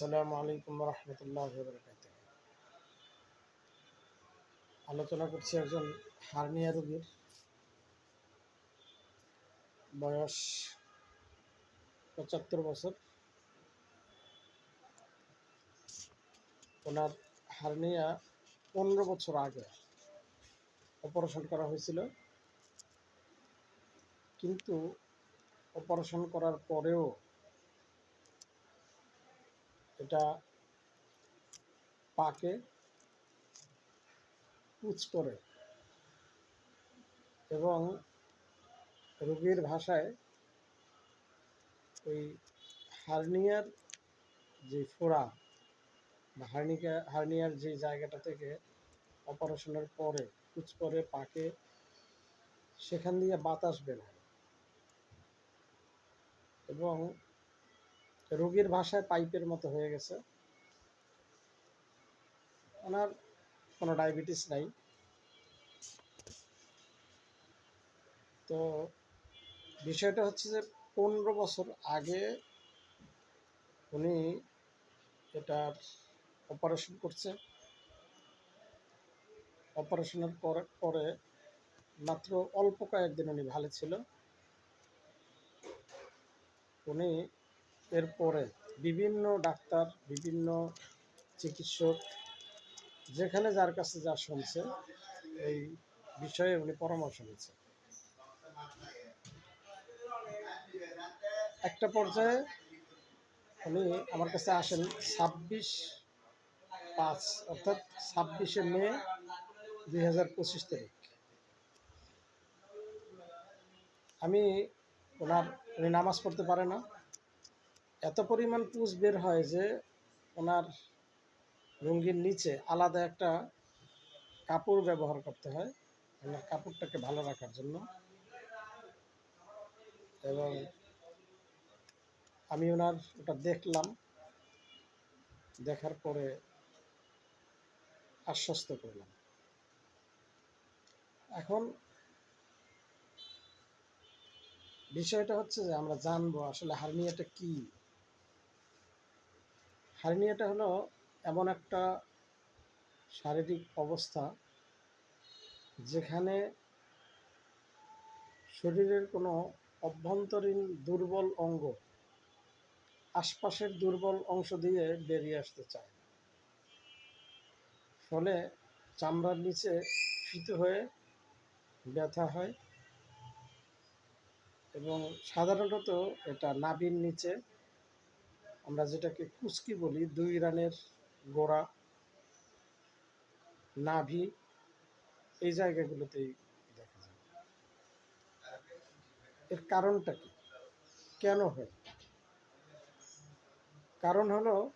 আসসালামু আলাইকুম রহমতুল্লাহ আলোচনা করছি একজন হার্নিয়া রোগীর বয়স পঁচাত্তর বছর। ওনার হার্নিয়া পনেরো বছর আগে অপারেশন করা হয়েছিল। কিন্তু অপারেশন করার পরেও এটা পাকে পুচ করে এবং রোগীর ভাষায় ওই হার্নিয়ার যে ফোড়া হার্নিকা, হার্নিয়ার যে জায়গাটা থেকে অপারেশনের পরে কুচ করে, পাকে, সেখান দিয়ে বাতাস বের হয়। এবং রোগীর ভাষায় পাইপের মতো হয়ে গেছে। ওনার কোনো ডায়াবেটিস নাই। তো বিষয়টা হচ্ছে যে পনেরো বছর আগে উনি এটার অপারেশন করছে। অপারেশনের পরে পরে মাত্র অল্প কয়েকদিন উনি ভালো ছিল উনি এরপরে বিভিন্ন ডাক্তার, বিভিন্ন চিকিৎসক যেখানে যার কাছে যা শুনছে, এই বিষয়ে উনি পরামর্শ নিচ্ছে একটা পর্যায়ে উনি আমার কাছে আসেন ছাব্বিশ পাঁচ, অর্থাৎ ছাব্বিশে মে দুই হাজার পঁচিশ তারিখ। আমি ওনার, উনি নামাজ পড়তে পারে না। এত পরিমাণ পুষ বের হয় যে ওনার লুঙ্গির নিচে আলাদা একটা কাপড় ব্যবহার করতে হয় ওনার কাপড়টাকে ভালো রাখার জন্য। এবং আমি ওনার ওটা দেখলাম, দেখার পরে আশ্বস্ত করলাম। এখন বিষয়টা হচ্ছে যে আমরা জানব আসলে হার্নিয়াটা কি? হার্নিয়াটা হলো এমন একটা শারীরিক অবস্থা যেখানে শরীরের কোনো অভ্যন্তরীণ দুর্বল অঙ্গ আশপাশের দুর্বল অংশ দিয়ে বেরিয়ে আসতে চায় ফলে চামড়ার নিচে ফিত হয়ে ব্যথা হয় এবং সাধারণত এটা নাভির নিচে আমরা যেটাকে কুচকি বলি, দুই রানের গোড়া, নাভি, এই জায়গাগুলোতেই দেখা যায়। এর কারণটা কি? কেন হয়? কারণ হলো,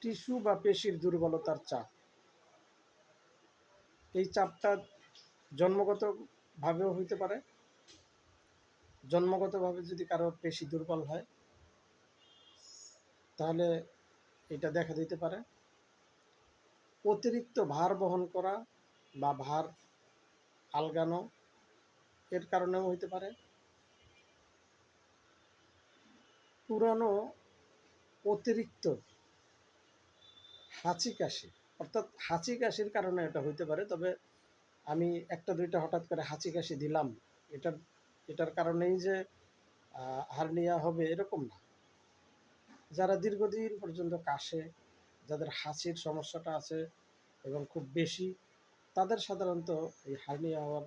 টিস্যু বা পেশির দুর্বলতার চাপ। এই চাপটা জন্মগতভাবেও হইতে পারে। জন্মগতভাবে যদি কারও পেশি দুর্বল হয় তাহলে এটা দেখা দিতে পারে। অতিরিক্ত ভার বহন করা বা ভার আলগানো এর কারণেও হইতে পারে। পুরানো অতিরিক্ত হাঁচি কাশি অর্থাৎ হাঁচি কাশির কারণে এটা হইতে পারে, তবে আমি একটা দুইটা হঠাৎ করে হাঁচি কাশি দিলাম, এটার এটার কারণেই যে হার্নিয়া হবে এরকম না। যারা দীর্ঘদিন পর্যন্ত কাশে, যাদের হাঁচির সমস্যাটা আছে এবং খুব বেশি, তাদের সাধারণত এই হার্নিয়া হওয়ার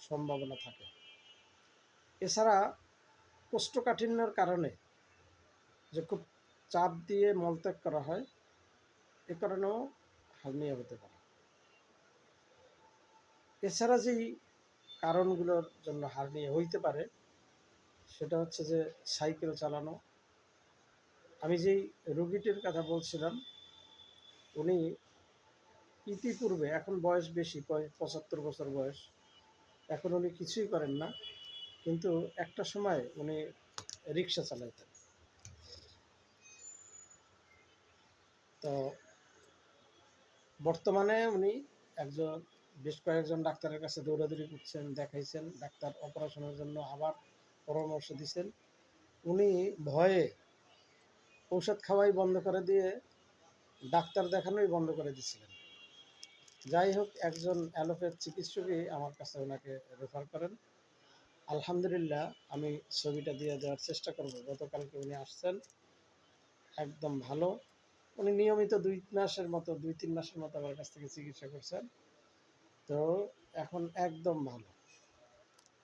সম্ভাবনা থাকে। এছাড়া কোষ্ঠকাঠিন্যর কারণে যে খুব চাপ দিয়ে মলত্যাগ করা হয়, এ কারণেও হার্নিয়া হতে পারে। এছাড়া যেই কারণগুলোর জন্য হার্নিয়া হইতে পারে, সেটা হচ্ছে যে সাইকেল চালানো আমি যেই রুগীটির কথা বলছিলাম, উনি ইতিপূর্বে, এখন বয়স বেশি পঁচাত্তর বছর বয়স, এখন উনি কিছুই করেন না, কিন্তু একটা সময় উনি রিক্সা চালাইতেন। তো বর্তমানে উনি একজন, বেশ কয়েকজন ডাক্তারের কাছে দৌড়াদৌড়ি করছেন, দেখাইছেন, ডাক্তার অপারেশনের জন্য আবার পরামর্শ দিচ্ছেন উনি ভয়ে ঔষধ খাওয়াই বন্ধ করে দিয়ে ডাক্তার দেখানোই বন্ধ করে দিয়েছিলেন। যাই হোক, একজন অ্যালোপ্যাথ চিকিৎসকই আমার কাছে ওনাকে রেফার করেন। আলহামদুলিল্লাহ, আমি ছবিটা দিয়ে দেওয়ার চেষ্টা করব। গতকালকে উনি আসছেন, একদম ভালো। উনি নিয়মিত দুই মাসের মতো, দুই তিন মাসের মতো আমার কাছ থেকে চিকিৎসা করছেন। তো এখন একদম ভালো।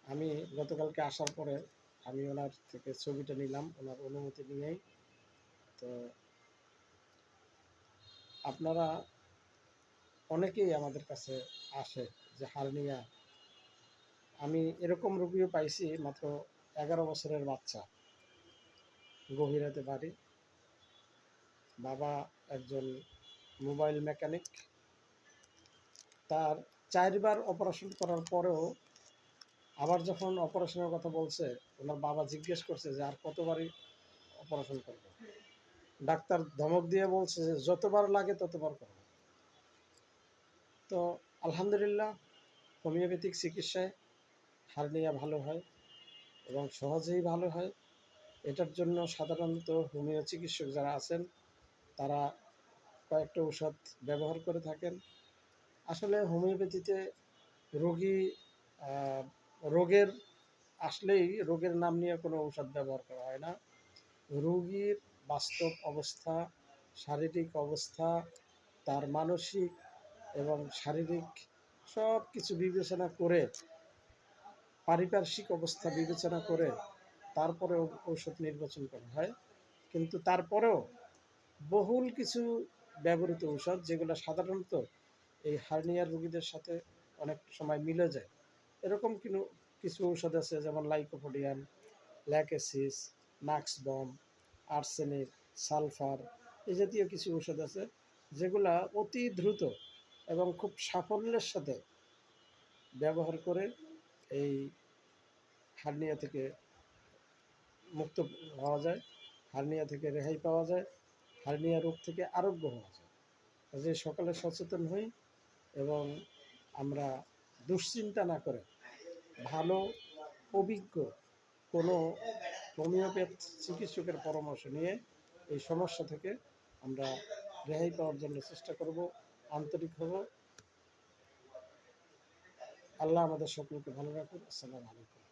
আমি গতকালকে আসার পরে আমি ওনার থেকে ছবিটা নিলাম, ওনার অনুমতি নিয়েই। তো আপনারা অনেকেই আমাদের কাছে আসে যে হারনিয়া আমি এরকম রোগীও পাইছি মাত্র এগারো বছরের বাচ্চা। গভীরাতে বাড়ি। বাবা একজন মোবাইল মেকানিক। তার চারবার অপারেশন করার পরেও আবার যখন অপারেশনের কথা বলছে, ওনার বাবা জিজ্ঞেস করছে যে, আর কতবারই অপারেশন করবে? ডাক্তার ধমক দিয়ে বলছে যে, যতবার লাগে ততবার করবে তো আলহামদুলিল্লাহ, হোমিওপ্যাথিক চিকিৎসায় হার্নিয়া ভালো হয় এবং সহজেই ভালো হয়। এটার জন্য সাধারণত হোমিও চিকিৎসক যারা আছেন, তারা কয়েকটা ঔষধ ব্যবহার করে থাকেন। আসলে হোমিওপ্যাথিতে রোগী রোগের আসলেই রোগের নাম নিয়ে কোনো ঔষধ ব্যবহার করা হয় না। রোগীর বাস্তব অবস্থা, শারীরিক অবস্থা, তার মানসিক এবং শারীরিক সব কিছু বিবেচনা করে, পারিপার্শ্বিক অবস্থা বিবেচনা করে তারপরে ঔষধ নির্বাচন করা হয়। কিন্তু তারপরেও বহুল কিছু ব্যবহৃত ঔষধ, যেগুলো সাধারণত এই হার্নিয়ার রোগীদের সাথে অনেক সময় মিলে যায়। এরকম কিছু ঔষধ আছে, যেমন লাইকোপোডিয়াম ল্যাকেসিস নাক্সবম আর্সেনিক, সালফার এই জাতীয় কিছু ঔষধ আছে, যেগুলা অতি দ্রুত এবং খুব সাফল্যের সাথে ব্যবহার করে এই হার্নিয়া থেকে মুক্ত হওয়া যায়, হার্নিয়া থেকে রেহাই পাওয়া যায়, হার্নিয়া রোগ থেকে আরোগ্য হওয়া যায়। যে সকালে সচেতন হই এবং আমরা দুশ্চিন্তা না করে ভালো, অভিজ্ঞ কোনো হোমিওপ্যাথ চিকিৎসকের পরামর্শ নিয়ে এই সমস্যা থেকে আমরা রেহাই পাওয়ার জন্য চেষ্টা করব, আন্তরিক হব। আল্লাহ আমাদের সকলকে ভালো রাখুন আসসালামু আলাইকুম।